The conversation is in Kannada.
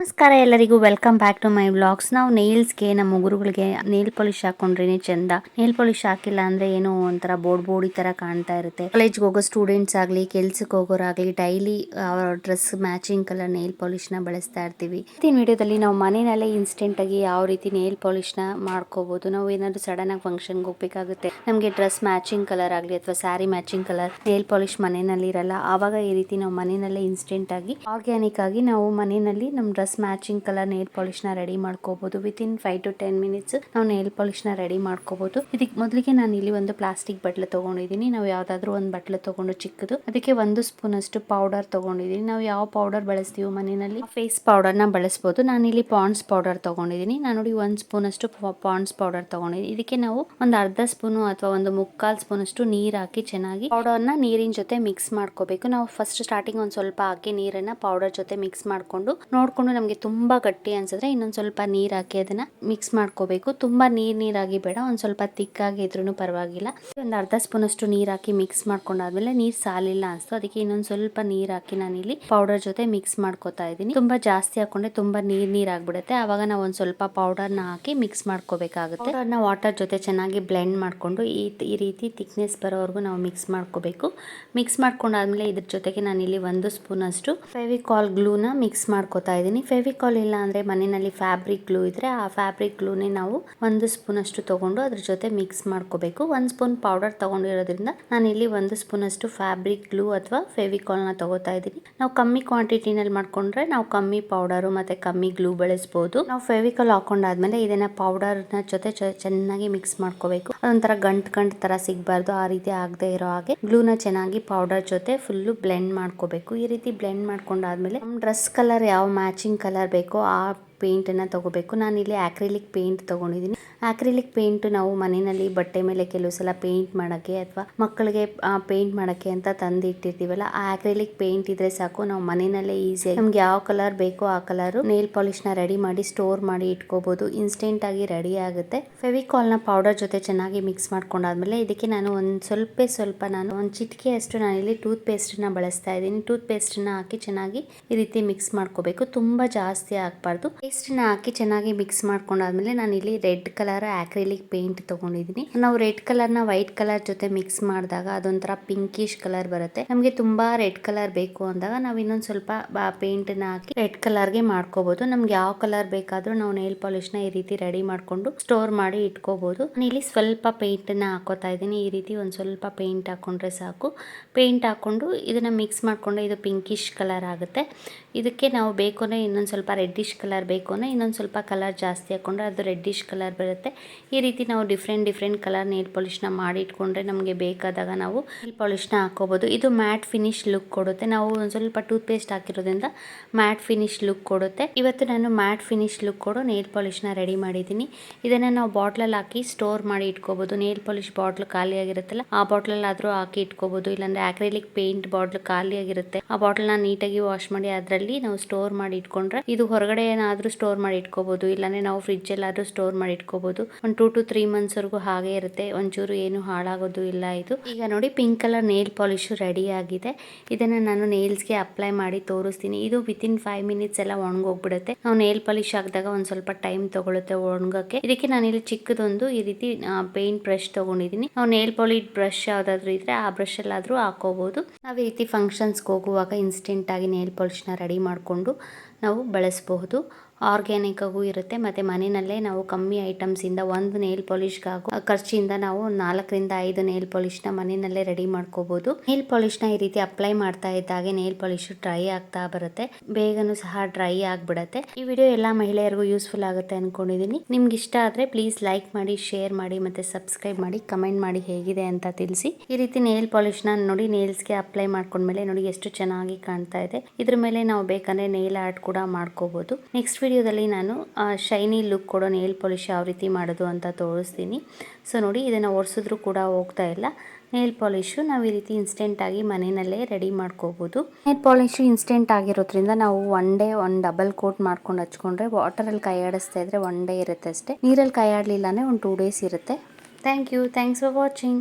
ನಮಸ್ಕಾರ ಎಲ್ಲರಿಗೂ welcome back to my vlogs ನಾವು ನೇಲ್ಸ್ಗೆ ನಮ್ಮ ಉಗುರುಗಳಿಗೆ ನೇಲ್ ಪಾಲಿಶ್ ಹಾಕೊಂಡ್ರೇನೆ ಚಂದ. ನೇಲ್ ಪಾಲಿಶ್ ಹಾಕಿಲ್ಲ ಅಂದ್ರೆ ಏನೋ ಒಂಥರ ಬೋರ್ಡ್ ಬೋರ್ಡ್ ತರ ಕಾಣ್ತಾ ಇರುತ್ತೆ. ಕಾಲೇಜ್ಗೆ ಹೋಗೋ ಸ್ಟೂಡೆಂಟ್ಸ್ ಆಗಲಿ, ಕೆಲ್ಸಕ್ಕೆ ಹೋಗೋರಾಗ್ಲಿ ಡೈಲಿ ಅವರ ಡ್ರೆಸ್ ಮ್ಯಾಚಿಂಗ್ ಕಲರ್ ನೇಲ್ ಪಾಲಿಶ್ನ ಬಳಸ್ತಾ ಇರ್ತೀವಿ. ಇವತ್ತಿನ ವಿಡಿಯೋದಲ್ಲಿ ನಾವು ಮನೆಯಲ್ಲೇ ಇನ್ಸ್ಟೆಂಟ್ ಆಗಿ ಯಾವ ರೀತಿ ನೇಲ್ ಪಾಲಿಶ್ನ ಮಾಡ್ಕೋಬಹುದು ನಾವು ಏನಾದ್ರು ಸಡನ್ ಆಗಿ ಫಂಕ್ಷನ್ಗೆ ಹೋಗ್ಬೇಕಾಗುತ್ತೆ. ನಮಗೆ ಡ್ರೆಸ್ ಮ್ಯಾಚಿಂಗ್ ಕಲರ್ ಆಗಲಿ ಅಥವಾ sari matching colour nail polish ಮನೆಯಲ್ಲಿ ಇರಲ್ಲ. ಆವಾಗ ಈ ರೀತಿ ನಾವು ಮನೆಯಲ್ಲೇ ಇನ್ಸ್ಟೆಂಟ್ ಆಗಿ ಆರ್ಗ್ಯಾನಿಕ್ ಆಗಿ ನಾವು ಮನೆಯಲ್ಲಿ ನಮ್ಮ ಡ್ರೆಸ್ ಮ್ಯಾಚಿಂಗ್ ಕಲರ್ ನೇಲ್ ಪಾಲಿಶ್ನ ರೆಡಿ ಮಾಡ್ಕೋಬಹುದು within five to ten minutes ನಾವು ನೇಲ್ ಪಾಲಿಶ್ನ ರೆಡಿ ಮಾಡ್ಕೋಬಹುದು ಇದಕ್ಕೆ ಮೊದಲಿಗೆ ನಾನು ಇಲ್ಲಿ ಒಂದು ಪ್ಲಾಸ್ಟಿಕ್ ಬಟ್ಲೆ ತಗೊಂಡಿದ್ದೀನಿ. ನಾವು ಯಾವ್ದಾದ್ರು ಒಂದು ಬಟ್ಲೆ ತಗೊಂಡು ಚಿಕ್ಕದು. ಅದಕ್ಕೆ ಒಂದು ಸ್ಪೂನ್ ಅಷ್ಟು ಪೌಡರ್ ತಗೊಂಡಿದ್ದೀನಿ. ನಾವು ಯಾವ ಪೌಡರ್ ಬಳಸ್ತೀವಿ ಮನೆಯಲ್ಲಿ ಫೇಸ್ ಪೌಡರ್ನ ಬಳಸಬಹುದು ನಾನು ಇಲ್ಲಿ ಪಾಂಡ್ಸ್ ಪೌಡರ್ ತಗೊಂಡಿದ್ದೀನಿ. ನಾನು ನೋಡಿ ಒಂದ್ ಸ್ಪೂನ್ ಅಷ್ಟು ಪಾಂಡ್ಸ್ ಪೌಡರ್ ತಗೊಂಡಿದ್ದೀನಿ ಇದಕ್ಕೆ ನಾವು ಒಂದು ಅರ್ಧ ಸ್ಪೂನ್ ಅಥವಾ ಒಂದು ಮುಕ್ಕಾಲ್ ಸ್ಪೂನ್ ಅಷ್ಟು ನೀರ್ ಹಾಕಿ ಚೆನ್ನಾಗಿ ಪೌಡರ್ನ ನೀರಿನ ಜೊತೆ ಮಿಕ್ಸ್ ಮಾಡ್ಕೋಬೇಕು. ನಾವು ಫಸ್ಟ್ ಸ್ಟಾರ್ಟಿಂಗ್ ಒಂದ್ ಸ್ವಲ್ಪ ಹಾಕಿ ನೀರನ್ನ ಪೌಡರ್ ಜೊತೆ ಮಿಕ್ಸ್ ಮಾಡ್ಕೊಂಡು ನೋಡ್ಕೊಂಡು ನಮಗೆ ತುಂಬ ಗಟ್ಟಿ ಅನ್ಸಿದ್ರೆ ಇನ್ನೊಂದು ಸ್ವಲ್ಪ ನೀರು ಹಾಕಿ ಅದನ್ನ ಮಿಕ್ಸ್ ಮಾಡ್ಕೋಬೇಕು. ತುಂಬಾ ನೀರ್ ನೀರಾಗಿ ಬೇಡ, ಒಂದ್ ಸ್ವಲ್ಪ ತಿಕ್ಕಾಗಿ ಇದ್ರೂ ಪರವಾಗಿಲ್ಲ. ಒಂದು ಅರ್ಧ ಸ್ಪೂನ್ ಅಷ್ಟು ನೀರ್ ಹಾಕಿ ಮಿಕ್ಸ್ ಮಾಡ್ಕೊಂಡಾದ್ಮೇಲೆ ನೀರ್ ಸಾಲಿಲ್ಲ ಅನ್ಸ್ತು. ಅದಕ್ಕೆ ಇನ್ನೊಂದು ಸ್ವಲ್ಪ ನೀರ್ ಹಾಕಿ ನಾನಿಲ್ಲಿ ಪೌಡರ್ ಜೊತೆ ಮಿಕ್ಸ್ ಮಾಡ್ಕೋತಾ ಇದ್ದೀನಿ. ತುಂಬಾ ಜಾಸ್ತಿ ಹಾಕೊಂಡ್ರೆ ತುಂಬಾ ನೀರ್ ನೀರ್ ಆಗ್ಬಿಡುತ್ತೆ. ಅವಾಗ ನಾವು ಒಂದ್ ಸ್ವಲ್ಪ ಪೌಡರ್ನ ಹಾಕಿ ಮಿಕ್ಸ್ ಮಾಡ್ಕೋಬೇಕಾಗುತ್ತೆ. ಅದನ್ನ ವಾಟರ್ ಜೊತೆ ಚೆನ್ನಾಗಿ ಬ್ಲೆಂಡ್ ಮಾಡ್ಕೊಂಡು ಈ ಈ ರೀತಿ ತಿಕ್ನೆಸ್ ಬರೋವರೆಗೂ ನಾವು ಮಿಕ್ಸ್ ಮಾಡ್ಕೋಬೇಕು. ಮಿಕ್ಸ್ ಮಾಡ್ಕೊಂಡಾದ್ಮೇಲೆ ಇದ್ರ ಜೊತೆಗೆ ನಾನು ಇಲ್ಲಿ ಒಂದು ಸ್ಪೂನ್ ಅಷ್ಟು ಫೆವಿಕಾಲ್ ಗ್ಲೂನ ಮಿಕ್ಸ್ ಮಾಡ್ಕೋತಾ ಇದ್ದೀನಿ. ಫೆವಿಕಾಲ್ ಇಲ್ಲ ಅಂದರೆ ಮನೆಯಲ್ಲಿ ಫ್ಯಾಬ್ರಿಕ್ ಗ್ಲೂ ಇದ್ರೆ ಆ ಫ್ಯಾಬ್ರಿಕ್ ಗ್ಲೂನೇ ನಾವು ಒಂದು ಸ್ಪೂನ್ ಅಷ್ಟು ತೊಗೊಂಡು ಅದ್ರ ಜೊತೆ ಮಿಕ್ಸ್ ಮಾಡ್ಕೋಬೇಕು. ಒಂದು ಸ್ಪೂನ್ ಪೌಡರ್ ತೊಗೊಂಡಿರೋದ್ರಿಂದ ನಾನಿಲ್ಲಿ ಒಂದು ಸ್ಪೂನ್ ಅಷ್ಟು ಫ್ಯಾಬ್ರಿಕ್ ಗ್ಲೂ ಅಥವಾ ಫೆವಿಕಾಲ್ನ ತೊಗೋತಾ ಇದ್ದೀನಿ. ನಾವು ಕಮ್ಮಿ ಕ್ವಾಂಟಿಟಿನಲ್ಲಿ ಮಾಡ್ಕೊಂಡ್ರೆ ನಾವು ಕಮ್ಮಿ ಪೌಡರು ಮತ್ತೆ ಕಮ್ಮಿ ಗ್ಲೂ ಬಳಸ್ಬೋದು. ನಾವು ಫೆವಿಕಾಲ್ ಹಾಕೊಂಡಾದ್ಮೇಲೆ ಇದನ್ನ ಪೌಡರ್ನ ಜೊತೆ ಚೆನ್ನಾಗಿ ಮಿಕ್ಸ್ ಮಾಡ್ಕೋಬೇಕು. ಅದೊಂಥರ ಗಂಟ್ ಗಂಟ್ ತರ ಸಿಗಬಾರ್ದು, ಆ ರೀತಿ ಆಗದೆ ಇರೋ ಹಾಗೆ. ಗ್ಲೂನ ಚೆನ್ನಾಗಿ ಪೌಡರ್ ಜೊತೆ ಫುಲ್ಲು ಬ್ಲೆಂಡ್ ಮಾಡ್ಕೋಬೇಕು. ಈ ರೀತಿ ಬ್ಲೆಂಡ್ ಮಾಡ್ಕೊಂಡಾದ್ಮೇಲೆ ನಮ್ಮ ಡ್ರೆಸ್ ಕಲರ್ ಯಾವ ಮ್ಯಾಚಿಂಗ್ ಕಲರ್ ಬೇಕೋ ಆ ಪೇಂಟನ್ನು ತಗೋಬೇಕು. ನಾನು ಇಲ್ಲಿ ಆಕ್ರಿಲಿಕ್ ಪೇಂಟ್ ತಗೊಂಡಿದ್ದೀನಿ. ಆಕ್ರಿಲಿಕ್ ಪೇಂಟ್ ನಾವು ಮನೆಯಲ್ಲಿ ಬಟ್ಟೆ ಮೇಲೆ ಕೆಲವು ಸಲ ಪೇಂಟ್ ಮಾಡೋಕ್ಕೆ ಅಥವಾ ಮಕ್ಕಳಿಗೆ ಪೇಂಟ್ ಮಾಡೋಕ್ಕೆ ಅಂತ ತಂದು ಇಟ್ಟಿರ್ತೀವಲ್ಲ ಆ ಆಕ್ರಿಲಿಕ್ ಪೇಂಟ್ ಇದ್ರೆ ಸಾಕು. ನಾವು ಮನೆಯಲ್ಲೇ ಈಸಿಯಾಗಿ ನಮ್ಗೆ ಯಾವ ಕಲರ್ ಬೇಕೋ ಆ ಕಲರ್ ನೇಲ್ ಪಾಲಿಶ್ನ ರೆಡಿ ಮಾಡಿ ಸ್ಟೋರ್ ಮಾಡಿ ಇಟ್ಕೋಬಹುದು ಇನ್ಸ್ಟೆಂಟ್ ಆಗಿ ರೆಡಿ ಆಗುತ್ತೆ. ಫೆವಿಕಾಲ್ನ ಪೌಡರ್ ಜೊತೆ ಚೆನ್ನಾಗಿ ಮಿಕ್ಸ್ ಮಾಡ್ಕೊಂಡಾದ್ಮೇಲೆ ಇದಕ್ಕೆ ನಾನು ಒಂದು ಸ್ವಲ್ಪ ಸ್ವಲ್ಪ ನಾನು ಒಂದು ಚಿಟಿಕೆ ಅಷ್ಟು ನಾನು ಇಲ್ಲಿ ಟೂತ್ ಪೇಸ್ಟ್ನ ಬಳಸ್ತಾ ಇದ್ದೀನಿ. ಟೂತ್ ಪೇಸ್ಟ್ನ ಹಾಕಿ ಚೆನ್ನಾಗಿ ಈ ರೀತಿ ಮಿಕ್ಸ್ ಮಾಡ್ಕೋಬೇಕು. ತುಂಬಾ ಜಾಸ್ತಿ ಹಾಕ್ಬಾರ್ದು ಪೇಸ್ಟ್ನ ಹಾಕಿ ಚೆನ್ನಾಗಿ ಮಿಕ್ಸ್ ಮಾಡ್ಕೊಂಡಾದ್ಮೇಲೆ ನಾನು ಇಲ್ಲಿ ರೆಡ್ ಕಲರ್ ಆಕ್ರಿಲಿಕ್ ಪೇಂಟ್ ತಗೊಂಡಿದ್ದೀನಿ ನಾವು ರೆಡ್ ಕಲರ್ನ ವೈಟ್ ಕಲರ್ ಜೊತೆ ಮಿಕ್ಸ್ ಮಾಡಿದಾಗ ಅದೊಂಥರ ಪಿಂಕಿಶ್ ಕಲರ್ ಬರುತ್ತೆ. ನಮಗೆ ತುಂಬಾ ರೆಡ್ ಕಲರ್ ಬೇಕು ಅಂದಾಗ ನಾವು ಇನ್ನೊಂದು ಸ್ವಲ್ಪ ಪೇಂಟ್ನ ಹಾಕಿ ರೆಡ್ ಕಲರ್ಗೆ ಮಾಡ್ಕೋಬಹುದು ನಮ್ಗೆ ಯಾವ ಕಲರ್ ಬೇಕಾದ್ರೂ ನಾವು ನೇಲ್ ಪಾಲಿಶ್ನ ಈ ರೀತಿ ರೆಡಿ ಮಾಡ್ಕೊಂಡು ಸ್ಟೋರ್ ಮಾಡಿ ಇಟ್ಕೋಬಹುದು ಇಲ್ಲಿ ಸ್ವಲ್ಪ ಪೇಂಟ್ನ ಹಾಕೋತಾ ಇದ್ದೀನಿ. ಈ ರೀತಿ ಒಂದು ಸ್ವಲ್ಪ ಪೇಂಟ್ ಹಾಕೊಂಡ್ರೆ ಸಾಕು. ಪೇಂಟ್ ಹಾಕೊಂಡು ಇದನ್ನ ಮಿಕ್ಸ್ ಮಾಡ್ಕೊಂಡು ಇದು ಪಿಂಕಿಶ್ ಕಲರ್ ಆಗುತ್ತೆ. ಇದಕ್ಕೆ ನಾವು ಬೇಕು ಇನ್ನೊಂದು ಸ್ವಲ್ಪ ರೆಡ್ಡಿಶ್ ಕಲರ್ ಬೇಕು ಇನ್ನೊಂದು ಸ್ವಲ್ಪ ಕಲರ್ ಜಾಸ್ತಿ ಹಾಕೊಂಡ್ರೆ ಅದು ರೆಡ್ಡಿಶ್ ಕಲರ್ ಬರುತ್ತೆ. ಈ ರೀತಿ ನಾವು ಡಿಫ್ರೆಂಟ್ ಡಿಫ್ರೆಂಟ್ ಕಲರ್ ನೇಲ್ ಪಾಲಿಶ್ನ ಮಾಡಿ ಇಟ್ಕೊಂಡ್ರೆ ನಮಗೆ ಬೇಕಾದಾಗ ನಾವು ನೇಲ್ ಪಾಲಿಶ್ನ ಹಾಕೋಬೋದು ಇದು ಮ್ಯಾಟ್ ಫಿನಿಶ್ ಲುಕ್ ಕೊಡುತ್ತೆ. ನಾವು ಒಂದು ಸ್ವಲ್ಪ ಟೂತ್ ಪೇಸ್ಟ್ ಹಾಕಿರೋದ್ರಿಂದ ಮ್ಯಾಟ್ ಫಿನಿಶ್ ಲುಕ್ ಕೊಡುತ್ತೆ. ಇವತ್ತು ನಾನು ಮ್ಯಾಟ್ ಫಿನಿಶ್ ಲುಕ್ ಕೊಡೋ ನೇಲ್ ಪಾಲಿಶ್ನ ರೆಡಿ ಮಾಡಿದ್ದೀನಿ. ಇದನ್ನು ನಾವು ಬಾಟ್ಲಲ್ಲಿ ಹಾಕಿ ಸ್ಟೋರ್ ಮಾಡಿ ಇಟ್ಕೋಬೋದು. ನೇಲ್ ಪಾಲಿಶ್ ಬಾಟ್ಲ್ ಖಾಲಿ ಆಗಿರುತ್ತಲ್ಲ ಆ ಬಾಟ್ಲಲ್ಲಿ ಆದರೂ ಹಾಕಿ ಇಟ್ಕೋಬೋದು. ಇಲ್ಲಾಂದರೆ ಆಕ್ರಿಲಿಕ್ ಪೇಂಟ್ ಬಾಟ್ಲ್ ಖಾಲಿ ಆಗಿರುತ್ತೆ ಆ ಬಾಟ್ಲನ್ನ ನೀಟಾಗಿ ವಾಶ್ ಮಾಡಿ ಅದರಲ್ಲಿ ನಾವು ಸ್ಟೋರ್ ಮಾಡಿ ಇಟ್ಕೊಂಡ್ರೆ ಇದು ಹೊರಗಡೆ ಏನಾದರೂ ಸ್ಟೋರ್ ಮಾಡಿ ಇಟ್ಕೋಬೋದು. ಇಲ್ಲಾಂದರೆ ನಾವು ಫ್ರಿಜ್ ಎಲ್ಲಾದ್ರೂ ಸ್ಟೋರ್ ಮಾಡಿ ಇಟ್ಕೋಬಹುದು ಒಂದು ಟೂ ಟು ತ್ರೀ ಮಂತ್ಸ್ ವರೆಗೂ ಹಾಗೆ ಇರುತ್ತೆ. ಒಂಚೂರು ಏನು ಹಾಳಾಗೋದು ಇಲ್ಲ ಇದು. ಈಗ ನೋಡಿ pink colour nail polish ready ಆಗಿದೆ. ಇದನ್ನ ನಾನು ನೇಲ್ಸ್ಗೆ ಅಪ್ಲೈ ಮಾಡಿ ತೋರಿಸ್ತೀನಿ. ಇದು ವಿತ್ ಇನ್ ಫೈವ್ ಮಿನಿಟ್ಸ್ ಎಲ್ಲ ಒಣಗೋಗ್ಬಿಡುತ್ತೆ. ನಾವು ನೇಲ್ ಪಾಲಿಶ್ ಹಾಕಿದಾಗ ಒಂದ್ ಸ್ವಲ್ಪ ಟೈಮ್ ತಗೊಳುತ್ತೆ ಒಣಗಕ್ಕೆ. ಇದಕ್ಕೆ ನಾನು ಇಲ್ಲಿ ಚಿಕ್ಕದೊಂದು ಈ ರೀತಿ ಪೇಂಟ್ ಬ್ರಷ್ ತಗೊಂಡಿದ್ದೀನಿ ನಾವು ನೇಲ್ ಪಾಲಿಶ್ ಬ್ರಷ್ ಯಾವ್ದಾದ್ರು ಇದ್ರೆ ಆ ಬ್ರಷ್ ಎಲ್ಲಾದ್ರೂ ಹಾಕೋಬಹುದು ನಾವು ಈ ರೀತಿ ಫಂಕ್ಷನ್ಸ್ಗೆ ಹೋಗುವಾಗ ಇನ್ಸ್ಟೆಂಟ್ ಆಗಿ ನೇಲ್ ಪಾಲಿಶ್ನ ರೆಡಿ ಮಾಡಿಕೊಂಡು ನಾವು ಬಳಸಬಹುದು. ಆರ್ಗ್ಯಾನಿಕ್ ಆಗೂ ಇರುತ್ತೆ. ಮತ್ತು ಮನೆಯಲ್ಲೇ ನಾವು ಕಮ್ಮಿ ಐಟಮ್ಸಿಂದ ಒಂದು ನೇಲ್ ಪಾಲಿಶ್ಗಾಗೋ ಖರ್ಚಿಂದ ನಾವು ನಾಲ್ಕರಿಂದ ಐದು ನೇಲ್ ಪಾಲಿಶ್ನ ಮನೆಯಲ್ಲೇ ರೆಡಿ ಮಾಡ್ಕೋಬಹುದು. ನೇಲ್ನ ಈ ರೀತಿ ಅಪ್ಲೈ ಮಾಡ್ತಾ ಇದ್ದಾಗೆ ನೇಲ್ ಪಾಲಿಶ್ ಡ್ರೈ ಆಗ್ತಾ ಬರುತ್ತೆ. ಬೇಗನೂ ಸಹ ಡ್ರೈ ಆಗಿಬಿಡತ್ತೆ. ಈ ವಿಡಿಯೋ ಎಲ್ಲ ಮಹಿಳೆಯರಿಗೂ ಯೂಸ್ಫುಲ್ ಆಗುತ್ತೆ ಅನ್ಕೊಂಡಿದ್ದೀನಿ ನಿಮ್ಗೆ ಇಷ್ಟ ಆದರೆ ಪ್ಲೀಸ್ ಲೈಕ್ ಮಾಡಿ ಶೇರ್ ಮಾಡಿ, ಮತ್ತು ಸಬ್ಸ್ಕ್ರೈಬ್ ಮಾಡಿ ಕಮೆಂಟ್ ಮಾಡಿ ಹೇಗಿದೆ ಅಂತ ತಿಳಿಸಿ. ಈ ರೀತಿ ನೇಲ್ನ ನೋಡಿ ನೇಲ್ಸ್ಗೆ ಅಪ್ಲೈ ಮಾಡ್ಕೊಂಡ್ಮೇಲೆ ನೋಡಿ ಎಷ್ಟು ಚೆನ್ನಾಗಿ ಕಾಣ್ತಾ ಇದೆ. ಇದ್ರ ಮೇಲೆ ನಾವು ಬೇಕಂದ್ರೆ ನೇಲ್ ಆರ್ಟ್ ಕೂಡ ಮಾಡ್ಕೋಬೋದು. ನೆಕ್ಸ್ಟ್ ವಿಡಿಯೋದಲ್ಲಿ ನಾನು ಶೈನಿ ಲುಕ್ ಕೊಡೋ ನೇಲ್ ಪಾಲಿಶ್ ಯಾವ ರೀತಿ ಮಾಡೋದು ಅಂತ ತೋರಿಸ್ತೀನಿ. ಸೊ ನೋಡಿ, ಇದನ್ನು ಒರೆಸಿದ್ರು ಕೂಡ ಹೋಗ್ತಾ ಇಲ್ಲ. ನೇಲ್ ಪಾಲಿಶು ನಾವು ಈ ರೀತಿ ಇನ್ಸ್ಟೆಂಟಾಗಿ ಮನೆಯಲ್ಲೇ ರೆಡಿ ಮಾಡ್ಕೋಬೋದು. ನೇಲ್ ಪಾಲಿಶು ಇನ್ಸ್ಟೆಂಟ್ ಆಗಿರೋದ್ರಿಂದ ನಾವು one day one double coat ಮಾಡ್ಕೊಂಡು ಹಚ್ಕೊಂಡ್ರೆ ವಾಟರಲ್ಲಿ ಕೈ ಆಡಿಸ್ತಾ ಇದ್ರೆ ಒನ್ ಡೇ ಇರುತ್ತೆ ಅಷ್ಟೇ. ನೀರಲ್ಲಿ ಕೈ ಆಡಲಿಲ್ಲ ಅಂದರೆ ಒಂದು ಟೂ ಡೇಸ್ ಇರುತ್ತೆ. Thank you thanks for watching